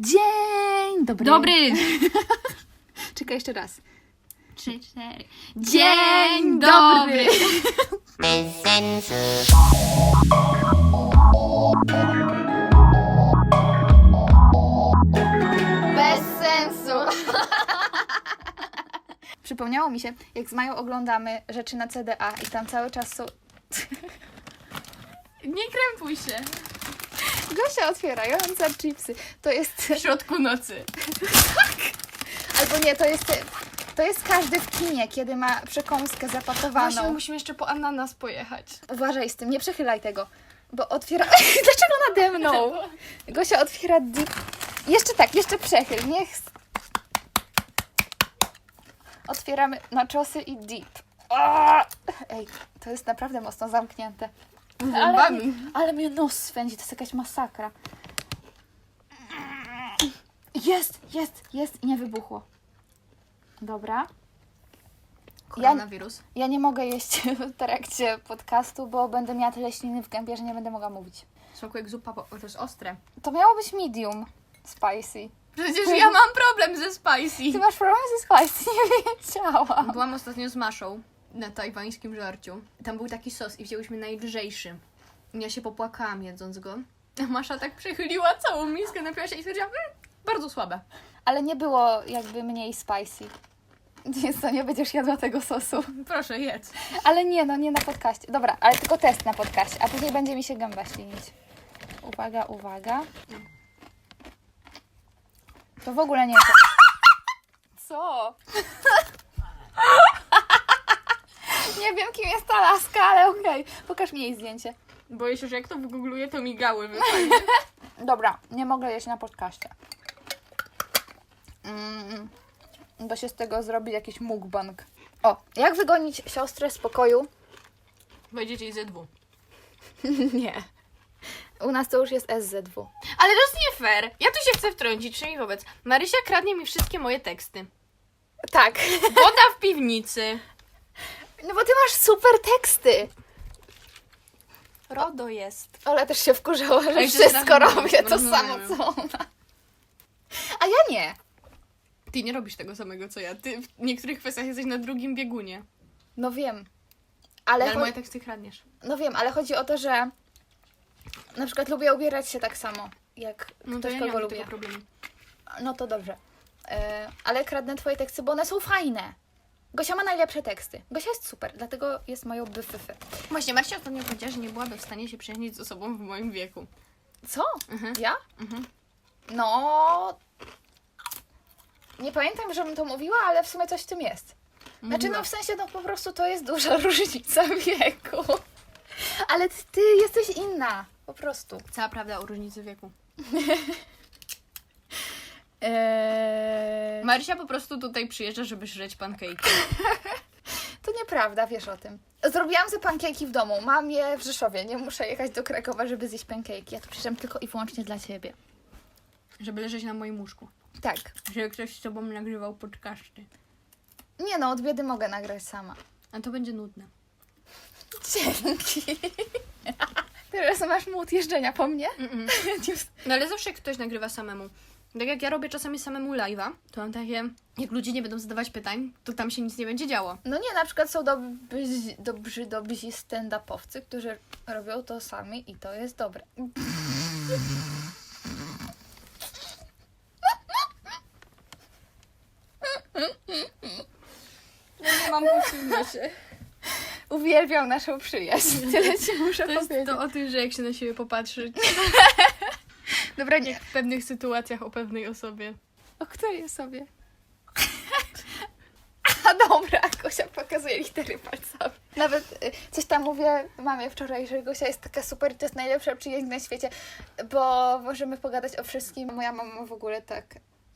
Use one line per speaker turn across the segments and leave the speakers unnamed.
Dzień dobry.
Dobry!
Czekaj jeszcze raz.
Trzy, cztery.
Dzień dobry. Bez sensu. Przypomniało mi się, jak z Mają oglądamy rzeczy na CDA i tam cały czas są...
Nie krępuj się.
Gosia otwierająca chipsy. To jest...
W środku nocy.
Albo nie, to jest... To jest każdy w kinie, kiedy ma przekąskę zapakowaną.
Właśnie musimy jeszcze po ananas pojechać.
Uważaj z tym, nie przechylaj tego. Bo otwiera... Dlaczego nade mną? Gosia otwiera dip. Jeszcze tak, jeszcze przechyl. Niech... Otwieramy naczosy i dip. Aaa! Ej, to jest naprawdę mocno zamknięte. Ale,
Zębami.
ale mnie nos swędzi, to jest jakaś masakra. Jest, jest, jest i nie wybuchło. Dobra.
Koronawirus.
Ja nie mogę jeść w trakcie podcastu, bo będę miała tyle śliny w gębie, że nie będę mogła mówić.
Smakuje jak zupa, bo to jest ostre.
To miało być medium spicy.
Przecież ja mam problem ze spicy.
Ty masz problem ze spicy? Nie wiedziałam.
Byłam ostatnio z Maszą na tajwańskim żarciu. Tam był taki sos i wzięłyśmy najlżejszy. Ja się popłakałam jedząc go. A Masza tak przechyliła całą miskę, napiła się i stwierdziła, mmm, bardzo słabe.
Ale nie było jakby mniej spicy. Więc to nie będziesz jadła tego sosu.
Proszę, jedz.
Ale nie, no nie na podcaście. Dobra, ale tylko test na podcaście, a później będzie mi się gęba ślinić. Uwaga, uwaga. To w ogóle nie jest... Co? nie wiem, kim jest ta laska, ale okej. Pokaż mi jej zdjęcie.
Boję się, że jak to wygoogluję, to migały wypadnie.
Dobra, nie mogę jeść na podcaście. Mm, bo się z tego zrobi jakiś mukbang. O, jak wygonić siostrę z pokoju?
Wejdziecie i ZW.
nie. U nas to już jest SZW.
Ale to jest nie fair. Ja tu się chcę wtrącić, przynajmniej wobec. Marysia kradnie mi wszystkie moje teksty.
Tak.
Woda w piwnicy.
No bo ty masz super teksty.
RODO jest.
Ola też się wkurzała, że
Ej, to
wszystko
razem
robię to samo, co ona. A ja nie.
Ty nie robisz tego samego co ja. Ty w niektórych kwestiach jesteś na drugim biegunie.
No wiem.
Ale,
Ale, cho-
moje teksty kradniesz.
no wiem, ale chodzi o to, że na przykład lubię ubierać się tak samo, jak
No to
ktoś,
ja nie
kogo
mam
lubię.
tego problemu.
No to dobrze. E, ale kradnę twoje teksty, bo one są fajne. Gosia ma najlepsze teksty. Gosia jest super, dlatego jest moją byfyfy.
Właśnie, Marcia ostatnio powiedziała, że nie byłaby w stanie się przyjaźnić z osobą w moim wieku.
Co?
Mhm.
Ja?
Mhm.
No... Nie pamiętam, żebym to mówiła, ale w sumie coś w tym jest. Znaczy, no w sensie, no po prostu to jest duża różnica wieku. Ale ty, ty jesteś inna. Po prostu.
Cała prawda o różnicy wieku.
Eee...
Marysia po prostu tutaj przyjeżdża, żeby żreć pankejki.
To nieprawda, wiesz o tym. Zrobiłam sobie pankejki w domu. Mam je w Rzeszowie. Nie muszę jechać do Krakowa, żeby zjeść pankejki. Ja tu przyjeżdżam tylko i wyłącznie dla ciebie.
Żeby leżeć na moim łóżku.
Tak.
Żeby ktoś z tobą nagrywał podcasty.
Nie no, od biedy mogę nagrać sama.
A to będzie nudne.
Dzięki. Teraz masz mód jeżdżenia po mnie?
Mm-mm. No ale zawsze ktoś nagrywa samemu. Tak jak ja robię czasami samemu live'a, to mam takie, jak ludzie nie będą zadawać pytań, to tam się nic nie będzie działo.
No nie, na przykład są dobrzy, dobrzy, dobrzy stand-upowcy, którzy robią to sami i to jest dobre.
Nie mam się.
Uwielbiam naszą przyjaźń. Tyle ci muszę
To jest
powiedzieć.
to o tym, że jak się na siebie popatrzy,
Dobra, nie.
w pewnych sytuacjach o pewnej osobie.
O której sobie? A dobra, Gosia pokazuje litery palcami. Nawet y, coś tam mówię mamie wczoraj, że Gosia jest taka super i to jest najlepsza przyjaźń na świecie, bo możemy pogadać o wszystkim. Moja mama w ogóle tak...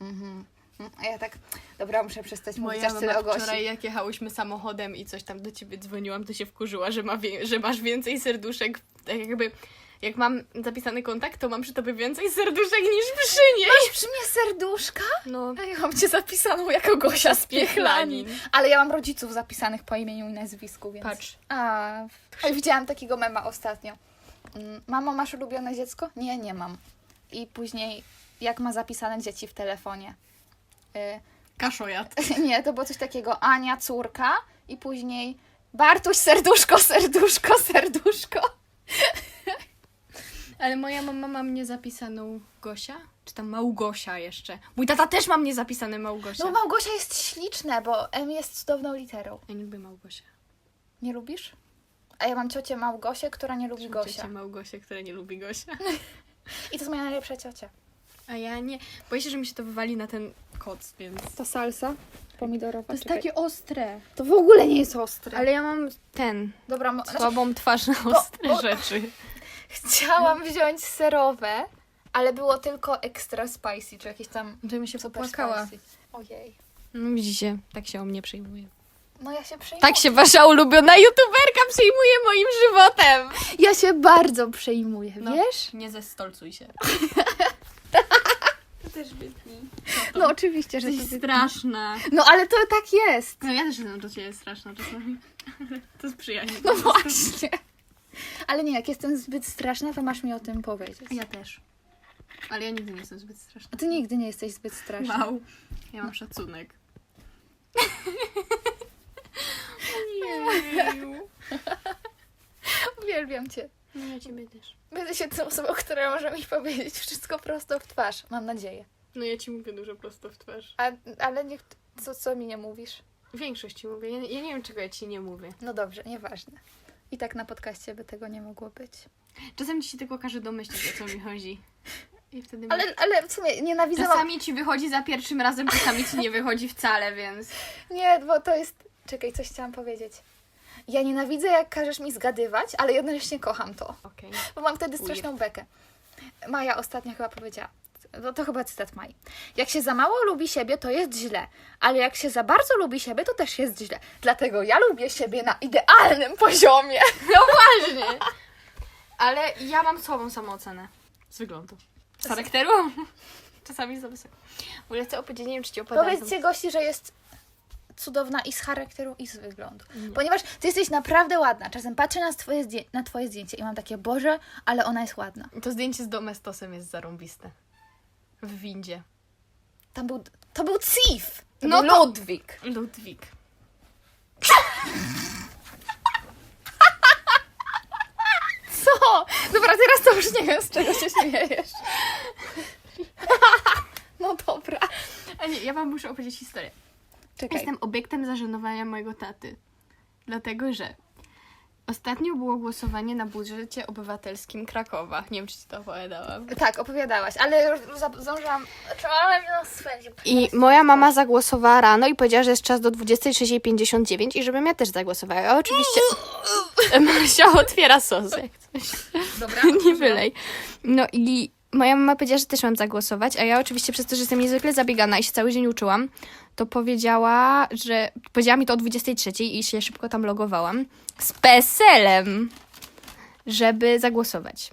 Mhm. A ja tak, dobra, muszę przestać mówić
Moja
aż tyle o Gosi.
wczoraj, jak jechałyśmy samochodem i coś tam do ciebie dzwoniłam, to się wkurzyła, że, ma że masz więcej serduszek. Tak jakby, jak mam zapisany kontakt, to mam przy tobie więcej serduszek niż przy niej.
Masz przy mnie serduszka?
No,
A ja mam cię zapisaną jako Gosia z Piechlanin. Ale ja mam rodziców zapisanych po imieniu i nazwisku, więc...
patrz.
A, w- widziałam takiego mema ostatnio. Mm, Mamo, masz ulubione dziecko? Nie, nie mam. I później jak ma zapisane dzieci w telefonie.
Kaszojat.
Y, nie, to było coś takiego Ania, córka i później Bartuś, serduszko, serduszko, serduszko.
Ale moja mama ma mnie zapisaną Gosia? Czy tam Małgosia jeszcze? Mój tata też ma mnie zapisane Małgosia.
No Małgosia jest śliczne, bo M jest cudowną literą.
Ja nie lubię Małgosia.
Nie lubisz? A ja mam ciocię Małgosię, która nie lubi Gosia.
Gosia Małgosia, która nie lubi Gosia.
I to jest moja najlepsza ciocia.
A ja nie. Boję się, że mi się to wywali na ten koc, więc...
Ta salsa pomidorowa.
To jest takie ostre.
To w ogóle nie jest ostre.
Ale ja mam ten,
Dobra, mo- znaczy,
słabą twarz na ostre
bo-
rzeczy.
chciałam wziąć serowe, ale było tylko extra spicy, czy jakieś tam
To mi się
super
popłakała.
spicy. Ojej.
No widzicie, tak się o mnie przejmuje.
No ja się przejmuję.
Tak się wasza ulubiona youtuberka przejmuje moim żywotem.
Ja się bardzo przejmuję,
No.
wiesz?
Nie zestolcuj się. To też wytnij.
No oczywiście, że to
Jesteś straszna.
No ale to tak jest.
No ja też wiem, że ciebie jest straszna czasami. To jest przyjaźń.
No właśnie. Ale nie, jak jestem zbyt straszna, to masz mi o tym powiedzieć.
Ja też. Ale ja nigdy nie jestem zbyt straszna.
A ty nigdy nie jesteś zbyt straszna.
Wow. Ja mam szacunek. Ojeju.
Uwielbiam cię.
No ja ciebie też.
Będę się tą osobą, która może mi powiedzieć wszystko prosto w twarz. Mam nadzieję.
No ja ci mówię dużo prosto w twarz.
A, ale niech, co, co mi nie mówisz?
Większość ci mówię. Ja, ja nie wiem, czego ja ci nie mówię.
No dobrze, nieważne. I tak na podcaście by tego nie mogło być.
Czasem ci się tylko każe domyślić, o co mi chodzi. I wtedy
Ale, ale w sumie nienawidzę...
Czasami ci wychodzi za pierwszym razem, czasami ci nie wychodzi wcale, więc...
Nie, bo to jest... Czekaj, coś chciałam powiedzieć. Ja nienawidzę, jak każesz mi zgadywać, ale jednocześnie kocham to.
Okej.
Bo mam wtedy straszną bekę. Maja ostatnio chyba powiedziała, no to chyba cytat Mai. Jak się za mało lubi siebie, to jest źle, ale jak się za bardzo lubi siebie, to też jest źle. Dlatego ja lubię siebie na idealnym poziomie.
No właśnie! Ale ja mam słabą samoocenę. Z wyglądu. Z charakteru? Czasami za wysoko. W ogóle chcę opowiedzieć, nie wiem, czy ci opowiadałam.
Powiedzcie gości, że jest cudowna i z charakteru, i z wyglądu.
Nie.
Ponieważ ty jesteś naprawdę ładna. Czasem patrzę na twoje, na twoje zdjęcie i mam takie, Boże, ale ona jest ładna.
To zdjęcie z domestosem jest zarąbiste. W windzie.
Tam był, to był Cif. To
No
był
to-
Ludwik.
Ludwik.
Co? Dobra, teraz to już nie wiem, z czego się śmiejesz. No dobra.
A nie, ja wam muszę opowiedzieć historię.
Czekaj.
Jestem obiektem zażenowania mojego taty. Dlatego, że ostatnio było głosowanie na budżecie obywatelskim Krakowa. Nie wiem, czy ci to opowiadałam.
Tak, opowiadałaś, ale już za- zdążyłam... Trzymałam ją swędził.
I moja mama zagłosowała rano i powiedziała, że jest czas do 23.59 i żebym ja też zagłosowała. A oczywiście Masia otwiera sos, jak coś.
Dobra.
Nie wylej. No i moja mama powiedziała, że też mam zagłosować, a ja oczywiście przez to, że jestem niezwykle zabiegana i się cały dzień uczyłam, to powiedziała, że... Powiedziała mi to o 23.00 i się szybko tam logowałam z PESEL-em, żeby zagłosować.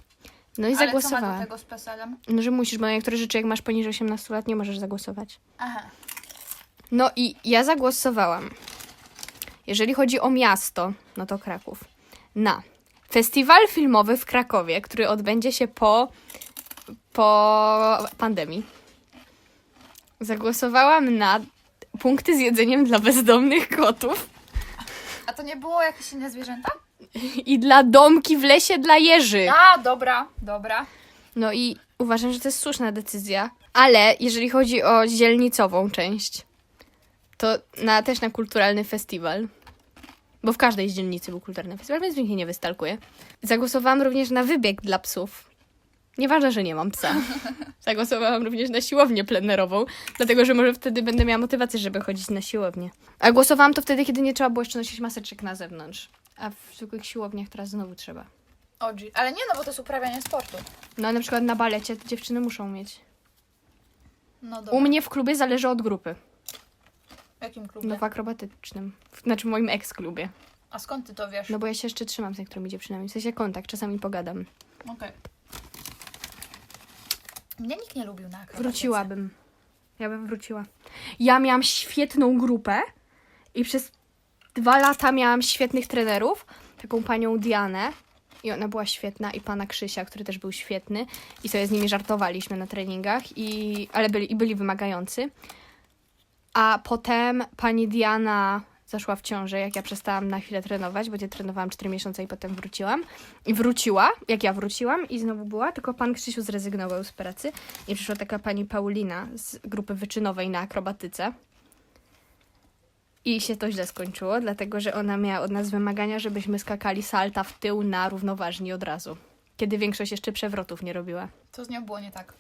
No i
Ale co ma
zagłosowałam.
do tego z PESEL-em?
No, że musisz, bo na niektóre rzeczy, jak masz poniżej 18 lat, nie możesz zagłosować.
Aha.
No i ja zagłosowałam. Jeżeli chodzi o miasto, no to Kraków. Na festiwal filmowy w Krakowie, który odbędzie się po, po pandemii. Zagłosowałam na punkty z jedzeniem dla bezdomnych kotów
A to nie było jakieś inne zwierzęta?
i dla domki w lesie dla jeży.
A, dobra, dobra.
No i uważam, że to jest słuszna decyzja. Ale jeżeli chodzi o dzielnicową część, to na, też na kulturalny festiwal. Bo w każdej z dzielnicy był kulturalny festiwal, więc mnie nie wystalkuję. Zagłosowałam również na wybieg dla psów. Nieważne, że nie mam psa. Zagłosowałam również na siłownię plenerową, dlatego że może wtedy będę miała motywację, żeby chodzić na siłownię. A głosowałam to wtedy, kiedy nie trzeba było jeszcze nosić maseczek na zewnątrz. A w zwykłych siłowniach teraz znowu trzeba.
OG. Ale nie no, bo to jest uprawianie sportu.
No na przykład na balecie dziewczyny muszą mieć.
No dobra.
U mnie w klubie zależy od grupy.
W jakim klubie?
No w akrobatycznym. W- Znaczy w moim ex-klubie.
A skąd ty to wiesz?
No bo ja się jeszcze trzymam z niektórymi dziewczynami. W sensie kontakt, czasami pogadam.
Okej. Mnie nikt nie lubił na akrobatyce.
Wróciłabym. Ja bym wróciła. Ja miałam świetną grupę i przez dwa lata miałam świetnych trenerów. Taką panią Dianę i ona była świetna i pana Krzysia, który też był świetny i sobie z nimi żartowaliśmy na treningach, i, ale byli, i byli wymagający. A potem pani Diana zaszła w ciążę, jak ja przestałam na chwilę trenować, bo nie trenowałam 4 miesiące i potem wróciłam. I wróciła, jak ja wróciłam i znowu była, tylko pan Krzysiu zrezygnował z pracy i przyszła taka pani Paulina z grupy wyczynowej na akrobatyce. I się to źle skończyło, dlatego że ona miała od nas wymagania, żebyśmy skakali salta w tył na równoważni od razu. Kiedy większość jeszcze przewrotów nie robiła.
To z nią było nie tak.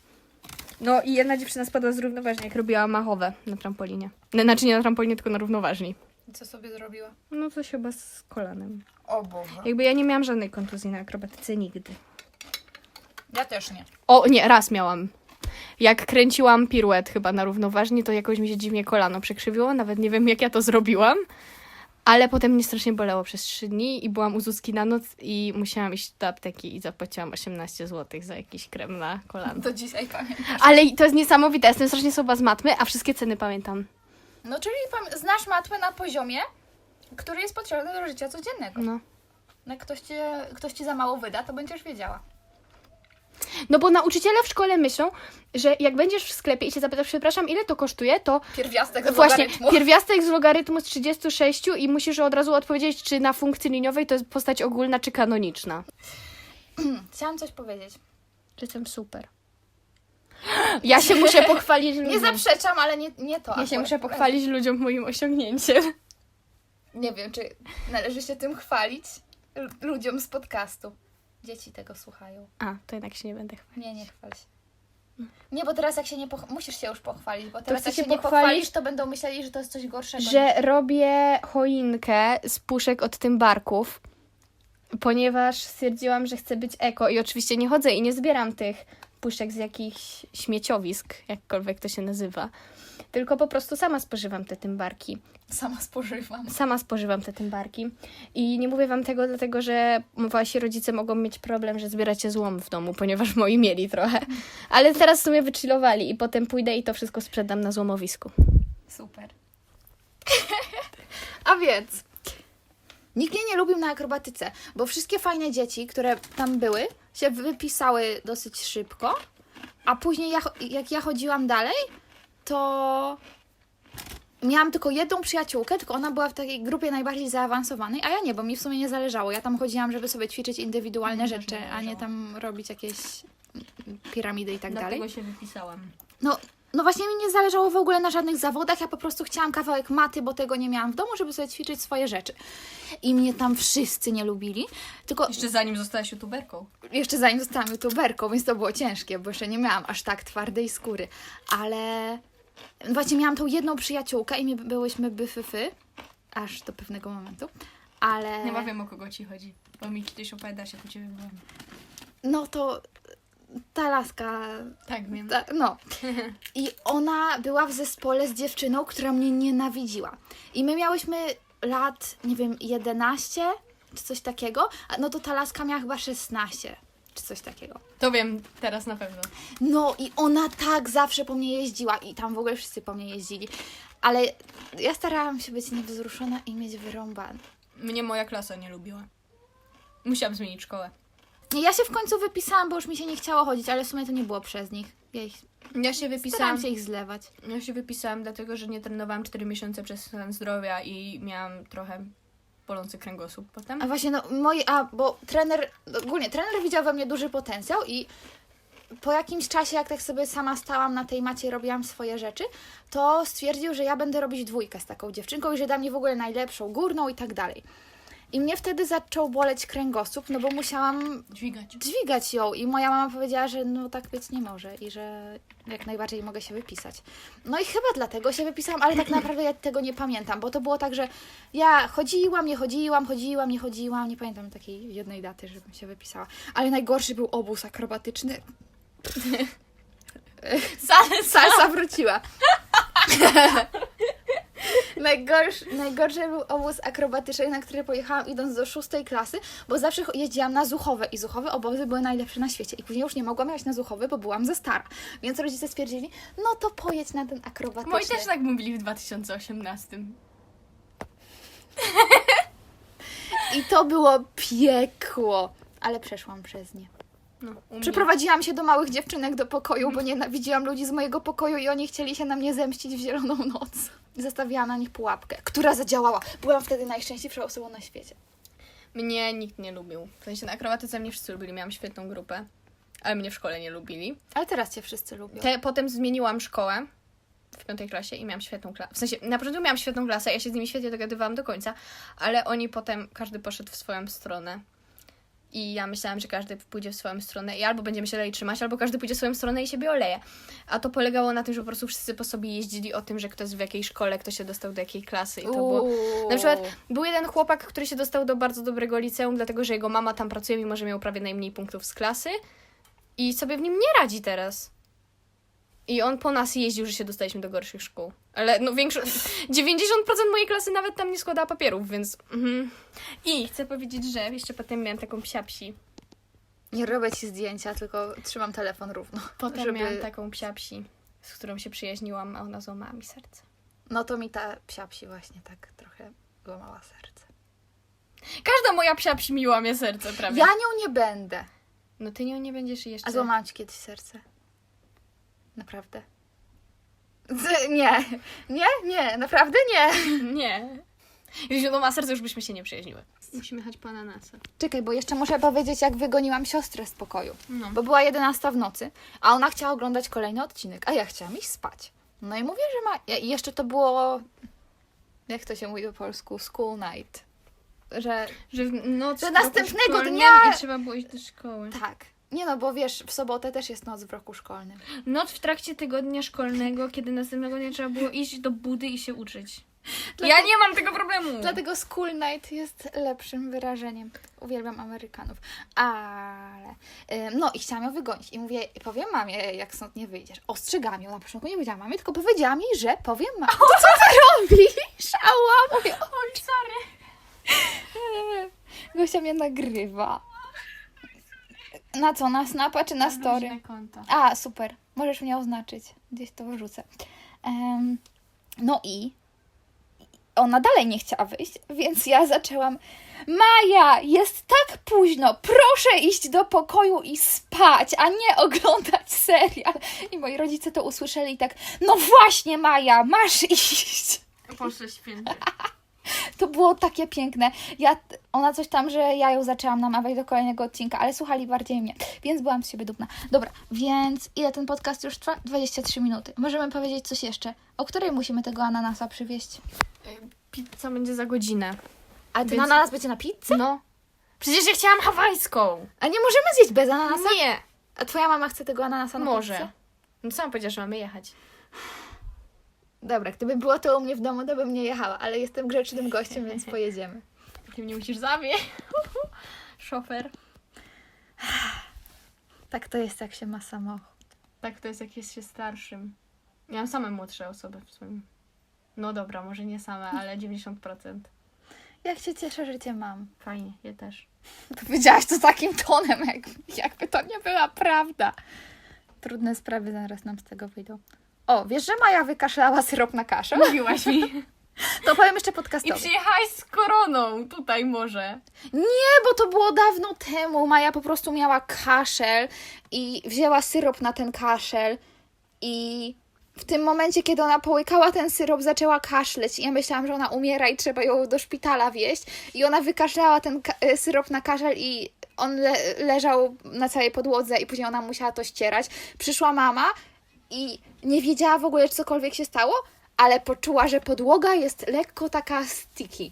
No i jedna dziewczyna spadła z równoważni, jak robiła machowe na trampolinie. No, Znaczy nie na trampolinie, tylko na równoważni.
I co sobie zrobiła?
No coś chyba z kolanem.
O Boże.
Jakby ja nie miałam żadnej kontuzji na akrobatyce nigdy.
Ja też nie.
O, nie, raz miałam. Jak kręciłam piruet chyba na równoważni, to jakoś mi się dziwnie kolano przekrzywiło. Nawet nie wiem, jak ja to zrobiłam. Ale potem mnie strasznie bolało przez trzy dni i byłam u Zuzki na noc i musiałam iść do apteki i zapłaciłam 18 zł za jakiś krem na kolano.
Do dzisiaj pamiętam.
Ale to jest niesamowite, jestem strasznie słaba z matmy, a wszystkie ceny pamiętam.
No czyli znasz matmę na poziomie, który jest potrzebny do życia codziennego.
No.
Jak ktoś, cię, ktoś ci za mało wyda, to będziesz wiedziała.
No bo nauczyciele w szkole myślą, że jak będziesz w sklepie i się zapytasz, przepraszam, ile to kosztuje, to
Pierwiastek z
Właśnie,
logarytmu.
pierwiastek z logarytmu z 36 i musisz od razu odpowiedzieć, czy na funkcji liniowej to jest postać ogólna, czy kanoniczna.
Chciałam coś powiedzieć.
Czy jestem super. Ja się muszę pochwalić ludziom.
Nie zaprzeczam, ale nie, nie to.
Ja się muszę pochwalić ludziom moim osiągnięciem.
Nie wiem, czy należy się tym chwalić ludziom z podcastu. Dzieci tego słuchają.
A, to jednak się nie będę chwalić.
Nie, nie chwal się. Nie, bo teraz jak się nie poch- musisz się już pochwalić, bo teraz jak
się
się nie pochwalisz, to będą myśleli, że to jest coś gorszego.
Że robię choinkę z puszek od tymbarków, ponieważ stwierdziłam, że chcę być eko i oczywiście nie chodzę i nie zbieram tych puszek z jakichś śmieciowisk, jakkolwiek to się nazywa, tylko po prostu sama spożywam te tymbarki.
Sama spożywam.
Sama spożywam te tymbarki i nie mówię wam tego dlatego, że wasi rodzice mogą mieć problem, że zbieracie złom w domu, ponieważ moi mieli trochę. Ale teraz w sumie wychillowali i potem pójdę i to wszystko sprzedam na złomowisku.
Super. A więc. Nikt mnie nie lubił na akrobatyce, bo wszystkie fajne dzieci, które tam były, się wypisały dosyć szybko, a później ja, jak ja chodziłam dalej, to miałam tylko jedną przyjaciółkę, tylko ona była w takiej grupie najbardziej zaawansowanej, a ja nie, bo mi w sumie nie zależało. Ja tam chodziłam, żeby sobie ćwiczyć indywidualne
też
rzeczy, a nie tam robić jakieś piramidy i tak dalej.
się wypisałam.
No, no właśnie mi nie zależało w ogóle na żadnych zawodach, ja po prostu chciałam kawałek maty, bo tego nie miałam w domu, żeby sobie ćwiczyć swoje rzeczy. I mnie tam wszyscy nie lubili, tylko
Jeszcze zanim zostałaś youtuberką.
jeszcze zanim zostałam youtuberką, więc to było ciężkie, bo jeszcze nie miałam aż tak twardej skóry, ale właśnie miałam tą jedną przyjaciółkę i my byłyśmy byfyfy, aż do pewnego momentu, ale
Nie wiem o kogo ci chodzi, bo mi kiedyś opowiadasz, jak u ciebie byłam.
no to ta laska
Tak, wiem.
Ta, no. I ona była w zespole z dziewczyną, która mnie nienawidziła. I my miałyśmy lat, nie wiem, 11 czy coś takiego, no to ta laska miała chyba 16 czy coś takiego.
To wiem, teraz na pewno.
No i ona tak zawsze po mnie jeździła i tam w ogóle wszyscy po mnie jeździli. Ale ja starałam się być niewzruszona i mieć wyrąbane.
Mnie moja klasa nie lubiła. Musiałam zmienić szkołę.
Ja się w końcu wypisałam, bo już mi się nie chciało chodzić, ale w sumie to nie było przez nich. Ja ich,
Ja się wypisałam.
starałam się ich zlewać.
Ja się wypisałam dlatego, że nie trenowałam 4 miesiące przez stan zdrowia i miałam trochę bolący kręgosłup potem.
A właśnie, no, moi, a bo trener, ogólnie trener widział we mnie duży potencjał i po jakimś czasie, jak tak sobie sama stałam na tej macie i robiłam swoje rzeczy, to stwierdził, że ja będę robić dwójkę z taką dziewczynką i że da mnie w ogóle najlepszą, górną i tak dalej. I mnie wtedy zaczął boleć kręgosłup, no bo musiałam
Dźwigać.
dźwigać ją i moja mama powiedziała, że no tak być nie może i że jak najbardziej mogę się wypisać. No i chyba dlatego się wypisałam, ale tak naprawdę ja tego nie pamiętam, bo to było tak, że ja chodziłam, nie chodziłam, chodziłam, nie chodziłam, nie pamiętam takiej jednej daty, żebym się wypisała. Ale najgorszy był obóz akrobatyczny.
Salsa!
Salsa wróciła. Najgorszy, najgorszy był obóz akrobatyczny, na który pojechałam idąc do szóstej klasy, bo zawsze jeździłam na Zuchowe i Zuchowe obozy były najlepsze na świecie. I później już nie mogłam jechać na Zuchowy, bo byłam za stara. Więc rodzice stwierdzili, no to pojedź na ten akrobatyczny.
Moi też tak mówili w 2018.
I to było piekło. ale przeszłam przez nie.
No.
Przyprowadziłam się do małych dziewczynek do pokoju, bo nienawidziłam ludzi z mojego pokoju i oni chcieli się na mnie zemścić w zieloną noc. Zastawiłam na nich pułapkę, która zadziałała. Byłam wtedy najszczęśliwszą osobą na świecie.
Mnie nikt nie lubił. W sensie na akrobatyce mnie wszyscy lubili, miałam świetną grupę. Ale mnie w szkole nie lubili.
Ale teraz cię wszyscy lubią.
Te, potem zmieniłam szkołę w piątej klasie i miałam świetną klasę. W sensie, na początku miałam świetną klasę, ja się z nimi świetnie dogadywałam do końca, ale oni potem, każdy poszedł w swoją stronę. I ja myślałam, że każdy pójdzie w swoją stronę i albo będziemy się dalej trzymać, albo każdy pójdzie w swoją stronę i siebie oleje. A to polegało na tym, że po prostu wszyscy po sobie jeździli o tym, że kto jest w jakiej szkole, kto się dostał do jakiej klasy i to było... Na przykład był jeden chłopak, który się dostał do bardzo dobrego liceum, dlatego że jego mama tam pracuje, mimo że miał prawie najmniej punktów z klasy i sobie w nim nie radzi teraz. I on po nas jeździł, że się dostaliśmy do gorszych szkół. Ale no większość, 90% mojej klasy nawet tam nie składała papierów, więc... Mhm. I chcę powiedzieć, że jeszcze potem miałam taką psiapsi.
Nie robię ci zdjęcia, tylko trzymam telefon równo.
Potem
żeby...
miałam taką psiapsi, z którą się przyjaźniłam, a ona złamała mi serce.
No to mi ta psiapsi właśnie tak trochę złamała serce.
Każda moja psiapsi miła mnie serce prawie.
Ja nią nie będę.
No ty nią nie będziesz jeszcze...
A złamałam ci kiedyś serce? Naprawdę? Z- Nie, nie, nie, naprawdę nie.
Nie. Jeśli ma serce, już byśmy się nie przyjaźniły. Musimy jechać po ananasa.
Czekaj, bo jeszcze muszę powiedzieć, jak wygoniłam siostrę z pokoju.
No.
Bo była 11 w nocy, a ona chciała oglądać kolejny odcinek, a ja chciałam iść spać. No i mówię, że ma. I jeszcze to było. Jak to się mówi po polsku? School night. Że
Że w noc
Że następnego dnia-
I trzeba było iść do szkoły.
tak. Nie no, bo wiesz, w sobotę też jest noc w roku szkolnym.
Noc w trakcie tygodnia szkolnego, kiedy następnego dnia trzeba było iść do budy i się uczyć.
Dlatego-
Ja nie mam tego problemu!
Dlatego school night jest lepszym wyrażeniem. Uwielbiam Amerykanów. Ale. no i chciałam ją wygonić. I mówię, powiem mamie, jak stąd nie wyjdziesz. Ostrzegam ją. Na początku nie powiedziałam mamie, tylko powiedziałam jej, że powiem mamie. To co ty robisz? Ała, mówię,
Oj, sorry.
Gosia mnie nagrywa. Na co? Na Snapa czy na story?
Na konto.
A, super. Możesz mnie oznaczyć. Gdzieś to wyrzucę. Em, no i ona dalej nie chciała wyjść, więc ja zaczęłam. Maja, jest tak późno. Proszę iść do pokoju i spać, a nie oglądać serial. I moi rodzice to usłyszeli i tak, no właśnie, Maja, masz iść.
Boże święty.
To było takie piękne. Ja, ona coś tam, że ja ją zaczęłam namawiać do kolejnego odcinka, ale słuchali bardziej mnie, więc byłam z siebie dumna. Dobra, więc ile ten podcast już trwa? 23 minuty. Możemy powiedzieć coś jeszcze. O której musimy tego ananasa przywieźć?
Pizza będzie za godzinę.
A ten
Więc-
ananas będzie na pizzę?
No. Przecież ja chciałam hawajską.
A nie możemy zjeść bez ananasa?
Nie.
A twoja mama chce tego ananasa na
Może.
pizzę?
No sama powiedziała, że mamy jechać.
Dobra, gdyby było to u mnie w domu, to bym nie jechała, ale jestem grzecznym gościem, więc pojedziemy.
Ty mnie musisz zawieźć. Szofer.
Tak to jest, jak się ma samochód.
Tak to jest, jak jest się starszym. Miałam same młodsze osoby w swoim... No dobra, może nie same, ale 90%.
Jak się cieszę, że cię mam.
Fajnie, ja też.
Powiedziałaś to takim tonem, jak, jakby to nie była prawda. Trudne sprawy zaraz nam z tego wyjdą. O, wiesz, że Maja wykaszlała syrop na kaszę?
Mówiłaś mi.
To powiem jeszcze
I
podcastowo.
przyjechałaś z koroną tutaj może.
Nie, bo to było dawno temu. Maja po prostu miała kaszel i wzięła syrop na ten kaszel i w tym momencie, kiedy ona połykała ten syrop, zaczęła kaszleć i ja myślałam, że ona umiera i trzeba ją do szpitala wieźć i ona wykaszlała ten e, syrop na kaszel i on le- leżał na całej podłodze i później ona musiała to ścierać. Przyszła mama i nie wiedziała w ogóle, czy cokolwiek się stało, ale poczuła, że podłoga jest lekko taka sticky.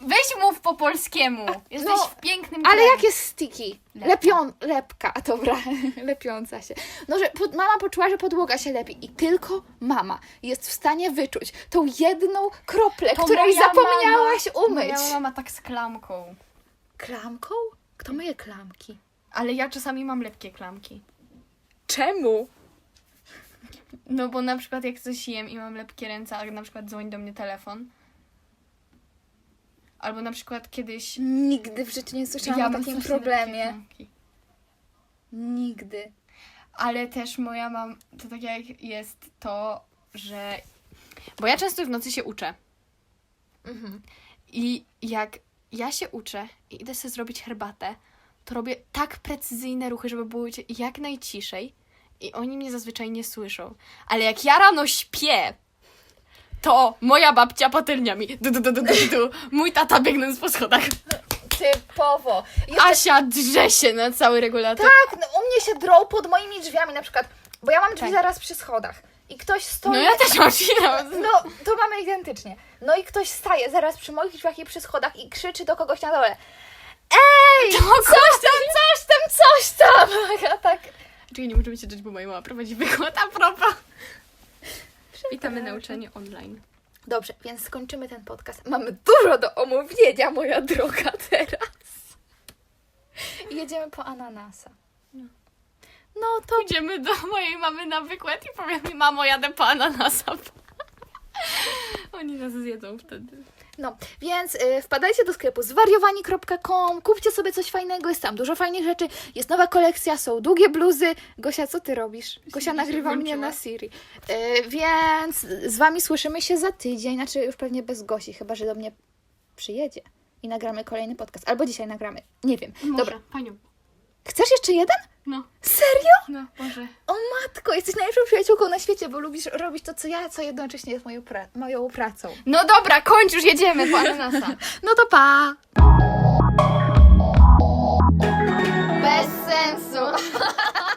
Weź mów po polskiemu. Jesteś
no,
w pięknym
Ale
kraju.
jak jest sticky?
Lepka.
Lepion, lepka, dobra, lepiąca się. No, że pod, mama poczuła, że podłoga się lepi i tylko mama jest w stanie wyczuć tą jedną kroplę,
To
której zapomniałaś
mama,
umyć.
Moja mama tak z klamką.
Klamką? Kto myje klamki?
Ale ja czasami mam lepkie klamki.
Czemu?
No bo na przykład jak coś jem i mam lepkie ręce, a na przykład dzwoni do mnie telefon. Albo na przykład kiedyś
Nigdy w życiu nie słyszałam o
mam
takim
strasznie lepkie
problemie. Nigdy.
Ale też moja mam, to tak jak jest to, że... Bo ja często w nocy się uczę.
Mhm.
I jak ja się uczę i idę sobie zrobić herbatę, to robię tak precyzyjne ruchy, żeby było cię jak najciszej i oni mnie zazwyczaj nie słyszą. Ale jak ja rano śpię, to moja babcia patelnia mi du, du, du, du, du, du. mój tata biegnąc po schodach.
Typowo. Jeszcze
Asia drze się na cały regulator.
tak, no, u mnie się drą pod moimi drzwiami na przykład, bo ja mam drzwi
Tak.
zaraz przy schodach i ktoś stoi...
No ja też mam.
No, to mamy identycznie. No i ktoś staje zaraz przy moich drzwiach i przy schodach i krzyczy do kogoś na dole. Ej!
To
Coś tam, coś tam, coś tam! A Ja tak...
Czekaj, nie możemy się dać, bo moja mama prowadzi wykład a propos. Witamy na uczenie online.
Dobrze, więc skończymy ten podcast. Mamy dużo do omówienia, moja droga, teraz. I jedziemy po ananasa. No to
Pójdziemy do mojej mamy na wykład i powiem mi, mamo, jadę po ananasa. Oni nas zjedzą wtedy.
No, więc y, wpadajcie do sklepu zwariowani.com, kupcie sobie coś fajnego, jest tam dużo fajnych rzeczy, jest nowa kolekcja, są długie bluzy. Gosia, co ty robisz? Gosia nagrywa mnie na Siri. Y, więc z wami słyszymy się za tydzień, znaczy już pewnie bez Gosi, chyba że do mnie przyjedzie i nagramy kolejny podcast. Albo dzisiaj nagramy, nie wiem.
Może,
Dobra,
panią.
chcesz jeszcze jeden?
No.
Serio?
No, Boże.
O matko, jesteś najlepszą przyjaciółką na świecie, bo lubisz robić to, co ja, co jednocześnie jest moją, pra moją pracą.
No dobra, kończ, już jedziemy po ananasa.
no to pa! Bez sensu.